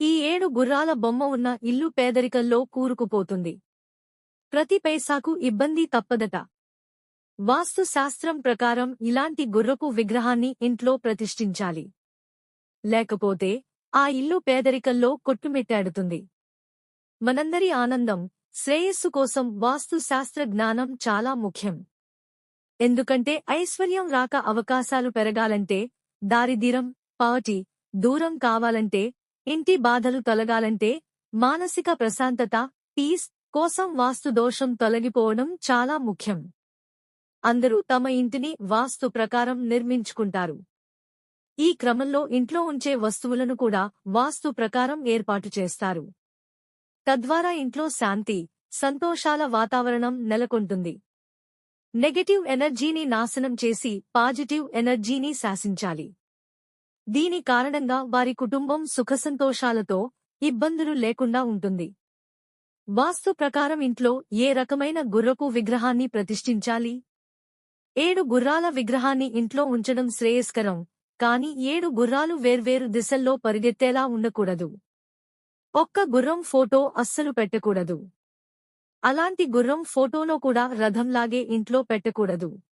ఈ ఏడు గుర్రాల బొమ్మ ఉన్న ఇల్లు పేదరికంలో కూరుకుపోతుంది. ప్రతి పైసాకు ఇబ్బంది తప్పదట. వాస్తు శాస్త్రం ప్రకారం ఇలాంటి గుర్రపు విగ్రహాన్ని ఇంట్లో ప్రతిష్ఠించాలి. లేకపోతే ఆ ఇల్లు పేదరికంలో కొట్టుమిట్టాడుతుంది. మనందరి ఆనందం శ్రేయస్సు కోసం వాస్తు శాస్త్ర జ్ఞానం చాలా ముఖ్యం. ఎందుకంటే ఐశ్వర్యం రాక అవకాశాలు పెరగాలంటే దారిద్ర్యం పావర్టీ దూరం కావాలంటే ఇంటి బాధలు తొలగాలంటే మానసిక ప్రశాంతత పీస్ కోసం వాస్తు దోషం తొలగిపోవడం చాలా ముఖ్యం. అందరూ తమ ఇంటిని వాస్తు ప్రకారం నిర్మించుకుంటారు. ఈ క్రమంలో ఇంట్లో ఉంచే వస్తువులను కూడా వాస్తు ప్రకారం ఏర్పాటు చేస్తారు. తద్వారా ఇంట్లో శాంతి సంతోషాల వాతావరణం నెలకొంటుంది. నెగటివ్ ఎనర్జీని నాశనం చేసి పాజిటివ్ ఎనర్జీని శాసించాలి. దీని కారణంగా వారి కుటుంబం సుఖసంతోషాలతో ఇబ్బందులు లేకుండా ఉంటుంది. వాస్తు ప్రకారం ఇంట్లో ఏ రకమైన గుర్రపు విగ్రహాన్ని ప్రతిష్ఠించాలి? ఏడు గుర్రాల విగ్రహాన్ని ఇంట్లో ఉంచడం శ్రేయస్కరం కాని ఏడు గుర్రాలు వేర్వేరు దిశల్లో పరిగెత్తేలా ఉండకూడదు. ఒక్క గుర్రం ఫోటో అస్సలు పెట్టకూడదు. అలాంటి గుర్రం ఫోటోలో కూడా రథంలాగే ఇంట్లో పెట్టకూడదు.